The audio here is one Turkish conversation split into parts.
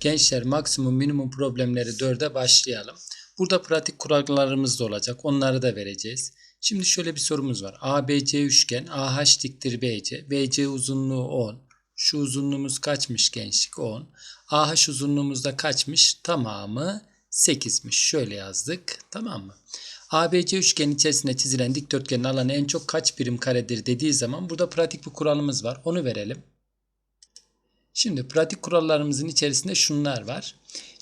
Gençler maksimum minimum problemleri 4'e başlayalım. Burada pratik kurallarımız da olacak. Onları da vereceğiz. Şimdi şöyle bir sorumuz var. ABC üçgen AH diktir BC. BC uzunluğu 10. Şu uzunluğumuz kaçmış gençlik? 10. AH uzunluğumuz da kaçmış? Tamamı 8'miş. Şöyle yazdık. Tamam mı? ABC üçgenin içerisinde çizilen dikdörtgenin alanı en çok kaç birim karedir dediği zaman burada pratik bir kuralımız var. Onu verelim. Şimdi pratik kurallarımızın içerisinde şunlar var.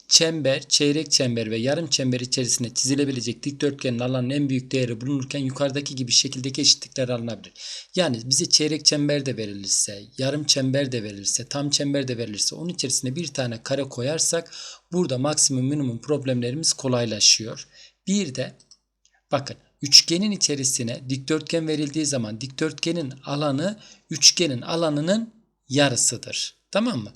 Çember, çeyrek çember ve yarım çember içerisinde çizilebilecek dikdörtgenin alanının en büyük değeri bulunurken yukarıdaki gibi şekildeki eşitlikler alınabilir. Yani bize çeyrek çember de verilirse, yarım çember de verilirse, tam çember de verilirse onun içerisine bir tane kare koyarsak burada maksimum minimum problemlerimiz kolaylaşıyor. Bir de bakın üçgenin içerisine dikdörtgen verildiği zaman dikdörtgenin alanı üçgenin alanının yarısıdır. Tamam mı?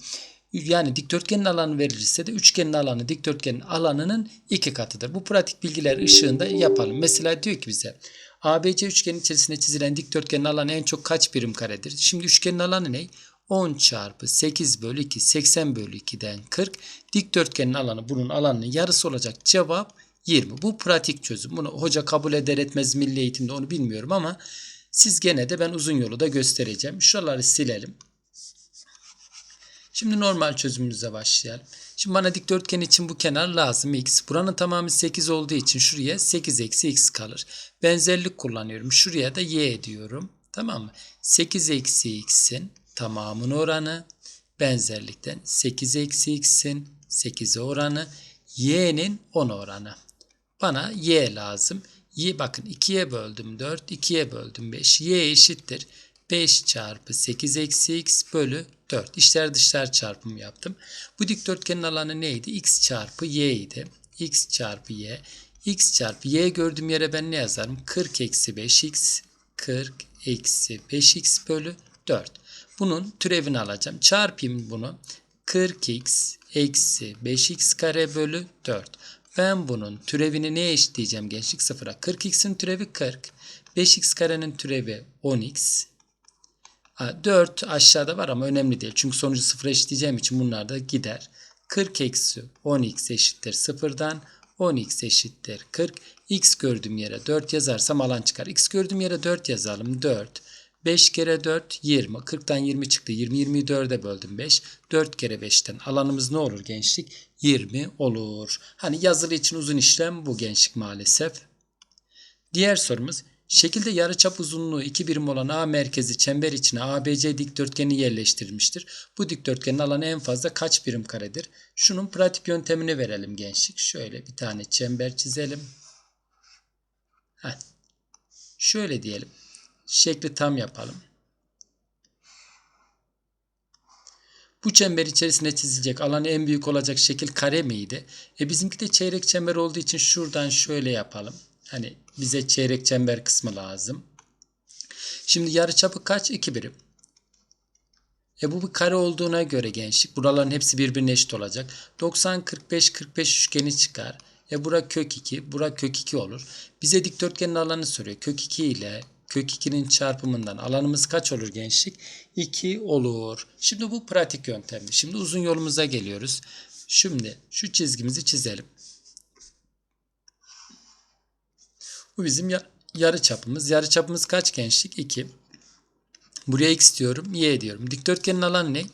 Yani dikdörtgenin alanı verilirse de üçgenin alanı dikdörtgenin alanının iki katıdır. Bu pratik bilgiler ışığında yapalım. Mesela diyor ki bize ABC üçgenin içerisinde çizilen dikdörtgenin alanı en çok kaç birim karedir? Şimdi üçgenin alanı ne? 10 çarpı 8 bölü 2 80 bölü 2'den 40. Dikdörtgenin alanı bunun alanının yarısı olacak. Cevap 20. Bu pratik çözüm. Bunu hoca kabul eder etmez milli eğitimde onu bilmiyorum ama siz gene de ben uzun yolu da göstereceğim. Şuraları silelim. Şimdi normal çözümümüze başlayalım. Şimdi bana dikdörtgen için bu kenar lazım x. Buranın tamamı 8 olduğu için şuraya 8 eksi x kalır. Benzerlik kullanıyorum. Şuraya da y diyorum. Tamam mı? 8 eksi x'in tamamının oranı benzerlikten 8 eksi x'in 8'e oranı y'nin 10 oranı. Bana y lazım. Y bakın 2'ye böldüm 4, 2'ye böldüm 5. y eşittir. 5 çarpı 8 eksi x bölü 4. İşler dışlar çarpımı yaptım. Bu dikdörtgenin alanı neydi? x çarpı y idi. x çarpı y. x çarpı y gördüğüm yere ben ne yazarım? 40 eksi 5x 40 eksi 5x bölü 4. Bunun türevini alacağım. Çarpayım bunu. 40x eksi 5x kare bölü 4. Ben bunun türevini neye eşitleyeceğim gençlik? Sıfıra. 40x'in türevi 40. 5x karenin türevi 10x 4 aşağıda var ama önemli değil. Çünkü sonucu sıfıra eşitleyeceğim için bunlar da gider. 40 eksi 10x eşittir sıfırdan. 10x eşittir 40. x gördüğüm yere 4 yazarsam alan çıkar. x gördüğüm yere 4 yazalım. 4. 5 kere 4 20. 40'tan 20 çıktı. 20 20'yi 4'e böldüm 5. 4 kere 5'ten alanımız ne olur gençlik? 20 olur. Hani yazılı için uzun işlem bu gençlik maalesef. Diğer sorumuz Şekilde yarıçap uzunluğu 2 birim olan A merkezi çember içine ABC dikdörtgeni yerleştirilmiştir. Bu dikdörtgenin alanı en fazla kaç birim karedir? Şunun pratik yöntemini verelim gençlik. Şöyle bir tane çember çizelim. Heh. Şöyle diyelim. Şekli tam yapalım. Bu çember içerisinde çizilecek alanı en büyük olacak şekil kare miydi? E bizimki de çeyrek çember olduğu için şuradan şöyle yapalım. Hani bize çeyrek çember kısmı lazım. Şimdi yarıçapı kaç? 2 birim. E bu bir kare olduğuna göre gençlik. Buraların hepsi birbirine eşit olacak. 90, 45, 45 üçgeni çıkar. E bura kök 2, bura kök 2 olur. Bize dikdörtgenin alanı soruyor. Kök 2 ile kök 2'nin çarpımından alanımız kaç olur gençlik? 2 olur. Şimdi bu pratik yöntem. Şimdi uzun yolumuza geliyoruz. Şimdi şu çizgimizi çizelim. Bu bizim yarı çapımız. Yarı çapımız kaç gençlik? 2. Buraya x diyorum. Y diyorum. Dikdörtgenin alanı ne?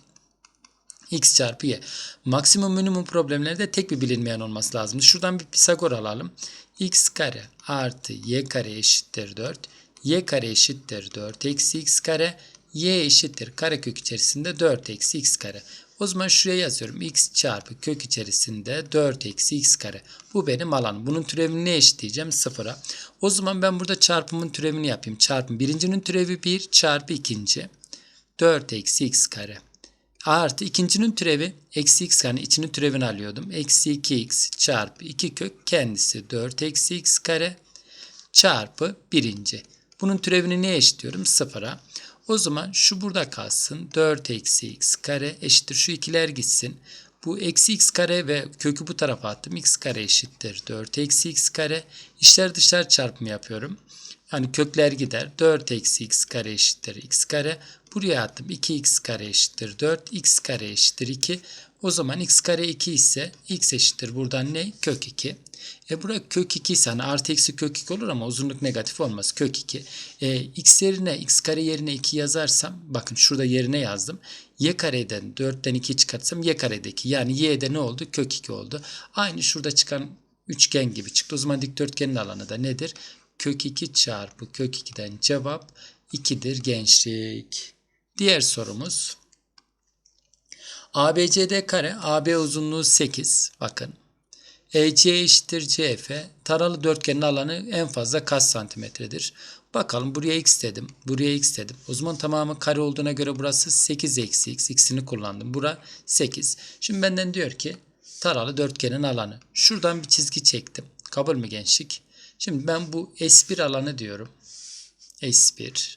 x çarpı y. Maksimum minimum problemlerde tek bir bilinmeyen olması lazım. Şuradan bir Pisagor alalım. x kare artı y kare eşittir 4. y kare eşittir 4 eksi x kare. y eşittir karekök içerisinde 4 eksi x kare. O zaman şuraya yazıyorum. x çarpı kök içerisinde 4 eksi x kare. Bu benim alanım. Bunun türevini ne eşitleyeceğim? Sıfıra. O zaman ben burada çarpımın türevini yapayım. Çarpım. Birincinin türevi 1 çarpı ikinci. 4 eksi x kare. Artı ikincinin türevi eksi x kare. içinin türevini alıyordum. Eksi 2x çarpı 2 kök kendisi 4 eksi x kare çarpı birinci. Bunun türevini ne eşitliyorum? Sıfıra. O zaman şu burada kalsın. 4 eksi x kare eşittir. Şu ikiler gitsin. Bu eksi x kare ve kökü bu tarafa attım. x kare eşittir. 4 eksi x kare. İşler dışlar çarpımı yapıyorum. Yani kökler gider. 4 eksi x kare eşittir x kare. Buraya attım. 2x kare eşittir 4. x kare eşittir 2. O zaman x kare 2 ise x eşittir buradan ne? Kök 2. E bura kök 2 ise hani artı eksi kök 2 olur ama uzunluk negatif olmaz. Kök 2. E, x yerine x kare yerine 2 yazarsam bakın şurada yerine yazdım. y kareden 4'ten 2 çıkartsam y karedeki yani y'de ne oldu? Kök 2 oldu. Aynı şurada çıkan üçgen gibi çıktı. O zaman dikdörtgenin alanı da nedir? Kök 2 çarpı kök 2'den cevap 2'dir gençlik. Diğer sorumuz. ABCD kare AB uzunluğu 8. Bakın. EC eşittir CF. Taralı dörtgenin alanı en fazla kaç santimetredir? Bakalım buraya x dedim. Buraya x dedim. O zaman tamamı kare olduğuna göre burası 8 eksi x. X'ini kullandım. Bura 8. Şimdi benden diyor ki taralı dörtgenin alanı. Şuradan bir çizgi çektim. Kabul mü gençlik? Şimdi ben bu S1 alanı diyorum. S1.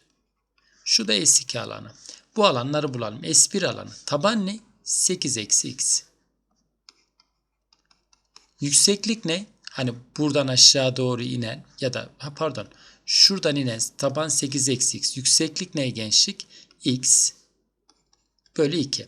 Şu da S2 alanı. Bu alanları bulalım. S1 alanı. Taban ne? 8 eksi x. Yükseklik ne? Hani buradan aşağı doğru inen ya da ha pardon şuradan inen taban 8 eksi x. Yükseklik ne gençlik? x bölü 2.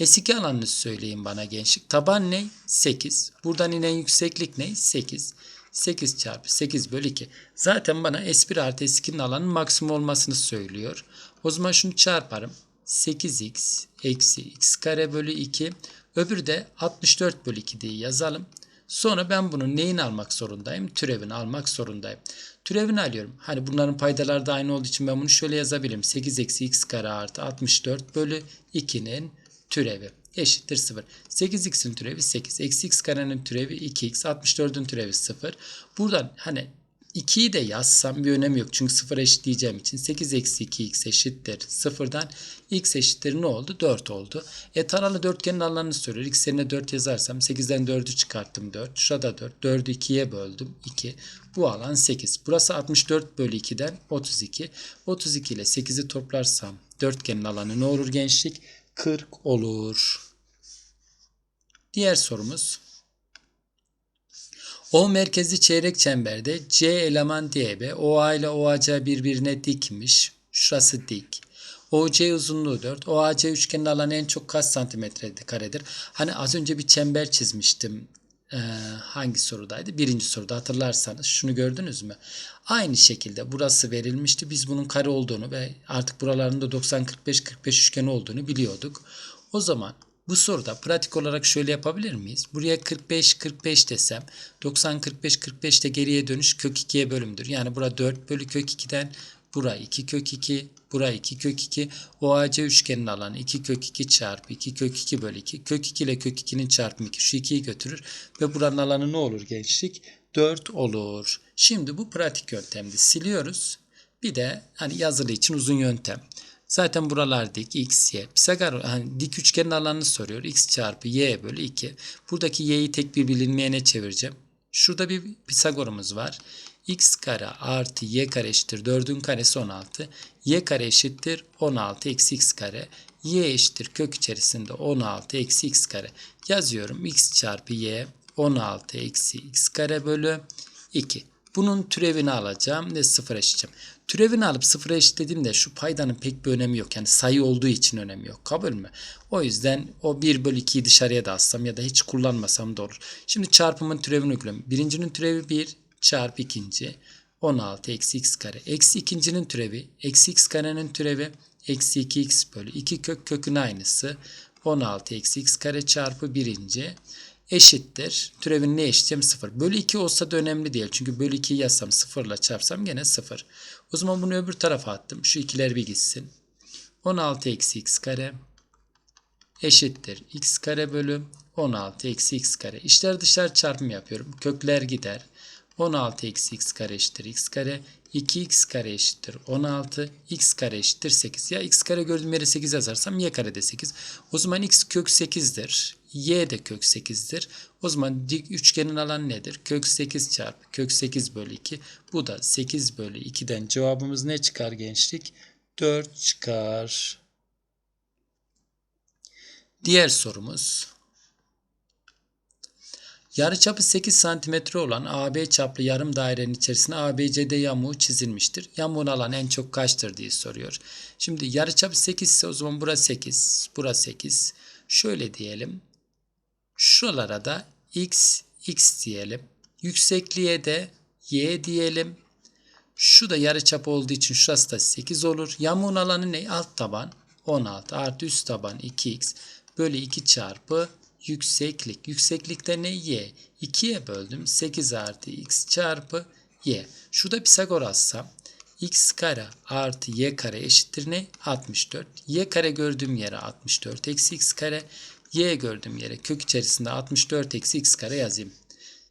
S2 alanını söyleyin bana gençlik. Taban ne? 8. Buradan inen yükseklik ne? 8. 8 çarpı 8 bölü 2. Zaten bana S1 artı S2'nin alanın maksimum olmasını söylüyor. O zaman şunu çarparım. 8x eksi x kare bölü 2. Öbürü de 64 bölü 2 diye yazalım. Sonra ben bunun neyini almak zorundayım? Türevini almak zorundayım. Türevini alıyorum. Hani bunların paydaları da aynı olduğu için ben bunu şöyle yazabilirim. 8 eksi x kare artı 64 bölü 2'nin türevi eşittir 0. 8x'in türevi 8. Eksi x karenin türevi 2x. 64'ün türevi 0. Buradan hani 2'yi de yazsam bir önemi yok. Çünkü 0 eşitleyeceğim için 8 eksi 2x eşittir 0'dan x eşittir ne oldu? 4 oldu. E taralı dörtgenin alanını soruyor. x yerine 4 yazarsam 8'den 4'ü çıkarttım 4. Şurada 4. 4'ü 2'ye böldüm 2. Bu alan 8. Burası 64 bölü 2'den 32. 32 ile 8'i toplarsam dörtgenin alanı ne olur gençlik? 40 olur. Diğer sorumuz. O merkezi çeyrek çemberde C eleman DB, OA ile OAC birbirine dikmiş. Şurası dik. OC uzunluğu 4. OAC üçgenin alanı en çok kaç santimetre karedir? Hani az önce bir çember çizmiştim. Ee, hangi sorudaydı? Birinci soruda hatırlarsanız şunu gördünüz mü? Aynı şekilde burası verilmişti. Biz bunun kare olduğunu ve artık buralarında 90-45-45 üçgen olduğunu biliyorduk. O zaman bu soruda pratik olarak şöyle yapabilir miyiz? Buraya 45-45 desem 90-45-45 de geriye dönüş kök 2'ye bölümdür. Yani bura 4 bölü kök 2'den bura 2 kök 2, bura 2 kök 2. OAC üçgenin alanı 2 kök 2 çarpı 2 kök 2 bölü 2. Kök 2 ile kök 2'nin çarpımı 2. Şu 2'yi götürür ve buranın alanı ne olur gençlik? 4 olur. Şimdi bu pratik yöntemdi. Siliyoruz. Bir de hani yazılı için uzun yöntem. Zaten buralar dik x, y. Pisagor hani dik üçgenin alanını soruyor. x çarpı y bölü 2. Buradaki y'yi tek bir bilinmeyene çevireceğim. Şurada bir Pisagor'umuz var. x kare artı y kare eşittir 4'ün karesi 16. y kare eşittir 16 eksi x kare. y eşittir kök içerisinde 16 eksi x kare. Yazıyorum x çarpı y 16 eksi x kare bölü 2. Bunun türevini alacağım ve sıfır eşiteceğim. Türevini alıp sıfıra eşitlediğimde şu paydanın pek bir önemi yok. Yani sayı olduğu için önemi yok. Kabul mü? O yüzden o 1 bölü 2'yi dışarıya da alsam ya da hiç kullanmasam da olur. Şimdi çarpımın türevini uygulayalım. Birincinin türevi 1 çarpı ikinci 16 eksi x kare. Eksi ikincinin türevi eksi x karenin türevi eksi 2x bölü 2 kök kökün aynısı. 16 eksi x kare çarpı birinci eşittir. Türevin ne eşiteceğim? 0. Bölü 2 olsa da önemli değil. Çünkü bölü 2'yi yazsam 0 ile çarpsam gene 0. O zaman bunu öbür tarafa attım. Şu ikiler bir gitsin. 16 eksi x kare eşittir. x kare bölü 16 eksi x kare. İşler dışarı çarpım yapıyorum. Kökler gider. 16 eksi x kare eşittir x kare. 2x kare eşittir 16. x kare eşittir 8. Ya x kare gördüğüm yere 8 yazarsam y kare de 8. O zaman x kök 8'dir. Y de kök 8'dir. O zaman dik üçgenin alanı nedir? Kök 8 çarpı kök 8 bölü 2. Bu da 8 bölü 2'den cevabımız ne çıkar gençlik? 4 çıkar. Diğer sorumuz. Yarıçapı 8 cm olan AB çaplı yarım dairenin içerisine ABCD yamuğu çizilmiştir. Yamuğun alanı en çok kaçtır diye soruyor. Şimdi yarıçapı 8 ise o zaman burası 8, burası 8. Şöyle diyelim. Şuralara da x, x diyelim. Yüksekliğe de y diyelim. Şu da yarıçap olduğu için şurası da 8 olur. Yamuğun alanı ne? Alt taban 16 artı üst taban 2x bölü 2 çarpı yükseklik. Yükseklikte ne? Y. 2'ye böldüm. 8 artı x çarpı y. Şurada Pisagoras'sa x kare artı y kare eşittir ne? 64. y kare gördüğüm yere 64 eksi x kare. Y gördüğüm yere kök içerisinde 64 eksi x kare yazayım.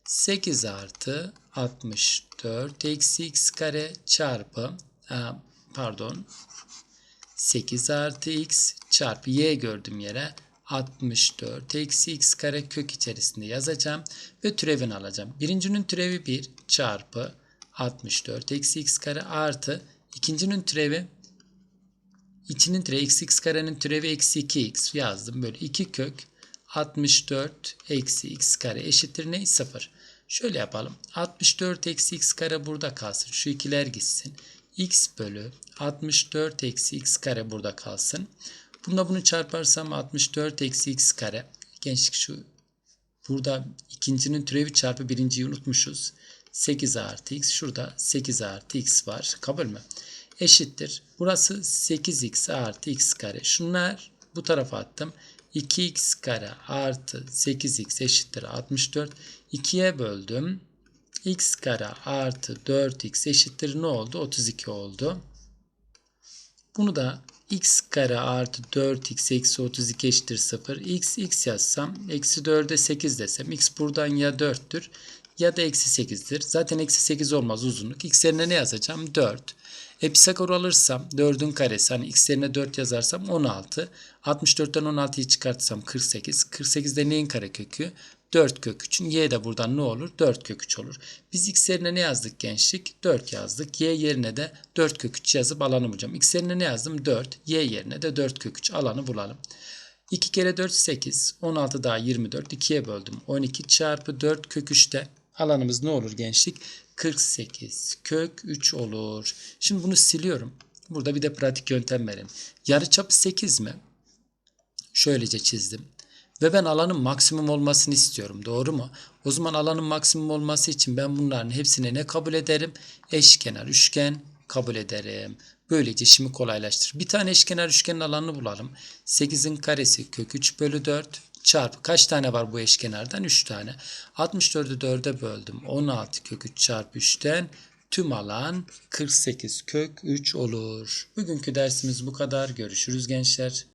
8 artı 64 eksi x kare çarpı aa, pardon 8 artı x çarpı y gördüğüm yere 64 eksi x kare kök içerisinde yazacağım ve türevini alacağım. Birincinin türevi 1 çarpı 64 eksi x kare artı ikincinin türevi içinin türevi eksi x karenin türevi eksi 2x yazdım. Böyle 2 kök 64 eksi x kare eşittir ne? 0. Şöyle yapalım. 64 eksi x kare burada kalsın. Şu ikiler gitsin. x bölü 64 eksi x kare burada kalsın. Bununla bunu çarparsam 64 eksi x kare. Gençlik şu burada ikincinin türevi çarpı birinciyi unutmuşuz. 8 artı x. Şurada 8 artı x var. Kabul mü? Eşittir. Burası 8x artı x kare. Şunlar bu tarafa attım. 2x kare artı 8x eşittir 64. 2'ye böldüm. x kare artı 4x eşittir ne oldu? 32 oldu. Bunu da x kare artı 4x eksi 32 eşittir 0. x x yazsam eksi 4'e 8 desem x buradan ya 4'tür ya da eksi 8'dir. Zaten eksi 8 olmaz uzunluk. x yerine ne yazacağım? 4. E Pisagor alırsam 4'ün karesi hani x yerine 4 yazarsam 16. 64'ten 16'yı çıkartsam 48. 48'de neyin karekökü? 4 kök 3'ün. Y de buradan ne olur? 4 kök 3 olur. Biz x yerine ne yazdık gençlik? 4 yazdık. Y yerine de 4 kök 3 yazıp alanı bulacağım. X yerine ne yazdım? 4. Y yerine de 4 kök 3 alanı bulalım. 2 kere 4 8. 16 daha 24. 2'ye böldüm. 12 çarpı 4 kök 3'te alanımız ne olur gençlik? 48 kök 3 olur. Şimdi bunu siliyorum. Burada bir de pratik yöntem verelim. Yarıçapı 8 mi? Şöylece çizdim. Ve ben alanın maksimum olmasını istiyorum. Doğru mu? O zaman alanın maksimum olması için ben bunların hepsine ne kabul ederim? Eşkenar üçgen kabul ederim. Böylece işimi kolaylaştırır. Bir tane eşkenar üçgenin alanını bulalım. 8'in karesi kök 3 bölü 4 çarpı kaç tane var bu eşkenardan? 3 tane. 64'ü 4'e böldüm. 16 kök 3 çarpı 3'ten tüm alan 48 kök 3 olur. Bugünkü dersimiz bu kadar. Görüşürüz gençler.